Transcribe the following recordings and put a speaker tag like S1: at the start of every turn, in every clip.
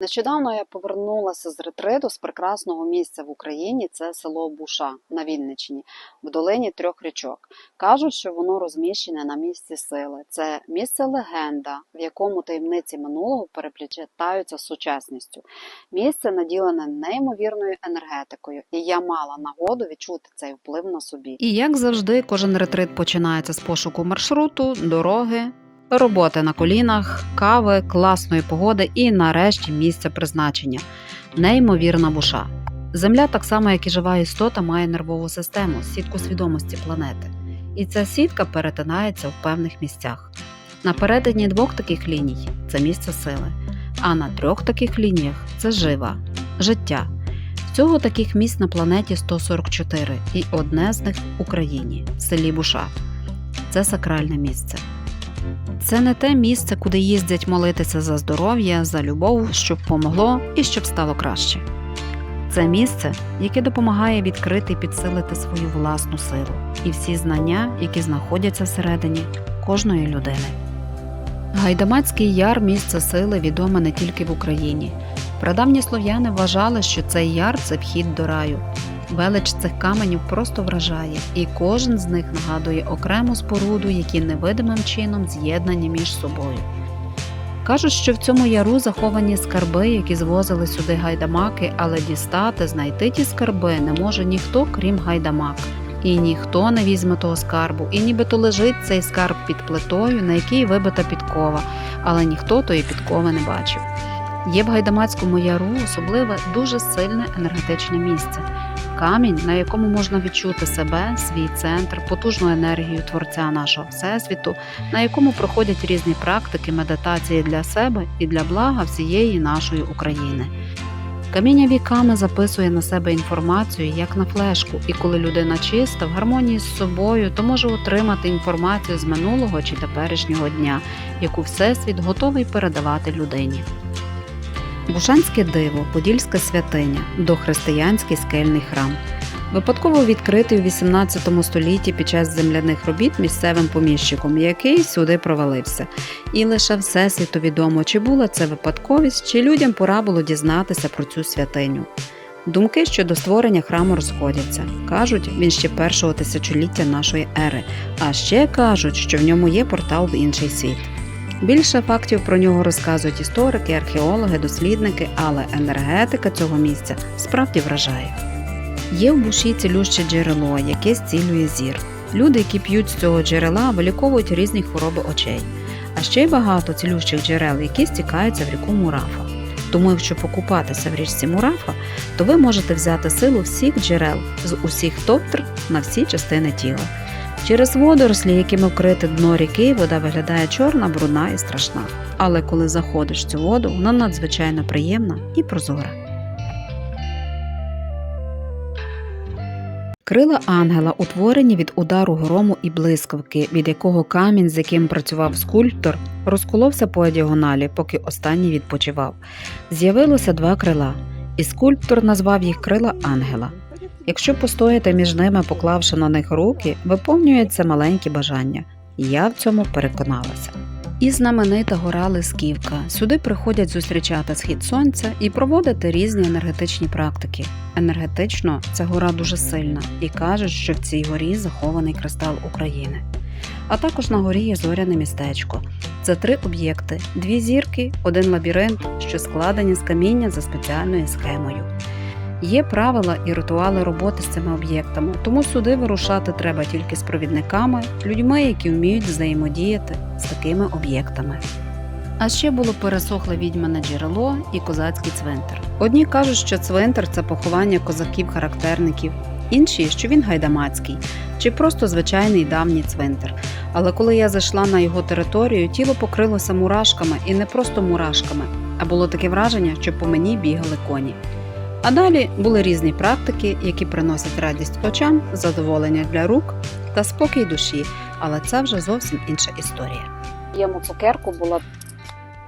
S1: Нещодавно я повернулася з ретриту з прекрасного місця в Україні. Це село Буша на Вінниччині, в долині трьох річок. Кажуть, що воно розміщене на місці сили. Це місце легенда, в якому таємниці минулого переплітаються з сучасністю. Місце наділене неймовірною енергетикою, і я мала нагоду відчути цей вплив на собі.
S2: І як завжди, кожен ретрит починається з пошуку маршруту, дороги, роботи на колінах, кави, класної погоди і, нарешті, місця призначення неймовірна буша. Земля, так само як і жива істота, має нервову систему, сітку свідомості планети. І ця сітка перетинається в певних місцях. На перетині двох таких ліній це місце сили, а на трьох таких лініях це жива, життя. Всього таких місць на планеті 144, і одне з них в Україні, в селі Буша. Це сакральне місце. Це не те місце, куди їздять молитися за здоров'я, за любов, щоб помогло і щоб стало краще. Це місце, яке допомагає відкрити і підсилити свою власну силу і всі знання, які знаходяться всередині кожної людини. Гайдамацький яр місце сили відоме не тільки в Україні. Прадавні слов'яни вважали, що цей яр це вхід до раю. Велич цих каменів просто вражає, і кожен з них нагадує окрему споруду, які невидимим чином з'єднані між собою. Кажуть, що в цьому яру заховані скарби, які звозили сюди гайдамаки, але дістати, знайти ті скарби не може ніхто, крім гайдамак. І ніхто не візьме того скарбу, і нібито лежить цей скарб під плитою, на якій вибита підкова, але ніхто тої підкови не бачив. Є в Гайдамацькому яру особливе дуже сильне енергетичне місце. Камінь, на якому можна відчути себе, свій центр, потужну енергію Творця нашого Всесвіту, на якому проходять різні практики медитації для себе і для блага всієї нашої України. Каміння віками записує на себе інформацію як на флешку, і коли людина чиста, в гармонії з собою, то може отримати інформацію з минулого чи теперішнього дня, яку Всесвіт готовий передавати людині. Бушанське диво, Подільська святиня, дохристиянський скельний храм. Випадково відкритий у 18 столітті під час земляних робіт місцевим поміщиком, який сюди провалився. І лише всесвіту відомо, чи була це випадковість, чи людям пора було дізнатися про цю святиню. Думки щодо створення храму розходяться. Кажуть, він ще першого тисячоліття нашої ери, а ще кажуть, що в ньому є портал в інший світ. Більше фактів про нього розказують історики, археологи, дослідники, але енергетика цього місця справді вражає. Є в буші цілюще джерело, яке зцілює зір. Люди, які п'ють з цього джерела, виліковують різні хвороби очей. А ще й багато цілющих джерел, які стікаються в ріку Мурафа. Тому, якщо покупатися в річці Мурафа, то ви можете взяти силу всіх джерел з усіх товтр на всі частини тіла. Через водорослі, якими вкрите дно ріки, вода виглядає чорна, брудна і страшна. Але коли заходиш в цю воду, вона надзвичайно приємна і прозора. Крила ангела утворені від удару грому і блискавки, від якого камінь, з яким працював скульптор, розколовся по діагоналі, поки останній відпочивав. З'явилося два крила, і скульптор назвав їх крила ангела. Якщо постояти між ними, поклавши на них руки, виповнюється маленькі бажання. Я в цьому переконалася. І знаменита гора Лисківка. Сюди приходять зустрічати схід сонця і проводити різні енергетичні практики. Енергетично ця гора дуже сильна і кажуть, що в цій горі захований кристал України. А також на горі є зоряне містечко. Це три об'єкти: дві зірки, один лабіринт, що складені з каміння за спеціальною схемою. Є правила і ритуали роботи з цими об'єктами, тому сюди вирушати треба тільки з провідниками, людьми, які вміють взаємодіяти з такими об'єктами. А ще було пересохле відьмане джерело і козацький цвинтар. Одні кажуть, що цвинтар це поховання козаків-характерників, інші, що він гайдамацький, чи просто звичайний давній цвинтар. Але коли я зайшла на його територію, тіло покрилося мурашками і не просто мурашками, а було таке враження, що по мені бігали коні. А далі були різні практики, які приносять радість очам, задоволення для рук та спокій душі, але це вже зовсім інша історія.
S1: Йому цукерку була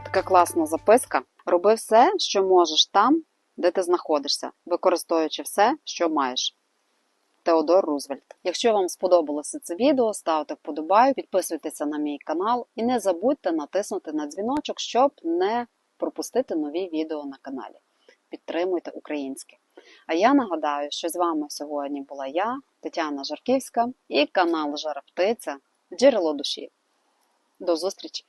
S1: така класна записка. Роби все, що можеш там, де ти знаходишся, використовуючи все, що маєш. Теодор Рузвельт. Якщо вам сподобалося це відео, ставте вподобаю, підписуйтеся на мій канал і не забудьте натиснути на дзвіночок, щоб не пропустити нові відео на каналі. Підтримуйте українське. А я нагадаю, що з вами сьогодні була я, Тетяна Жарківська, і канал Жара Птиця Джерело душі. До зустрічі!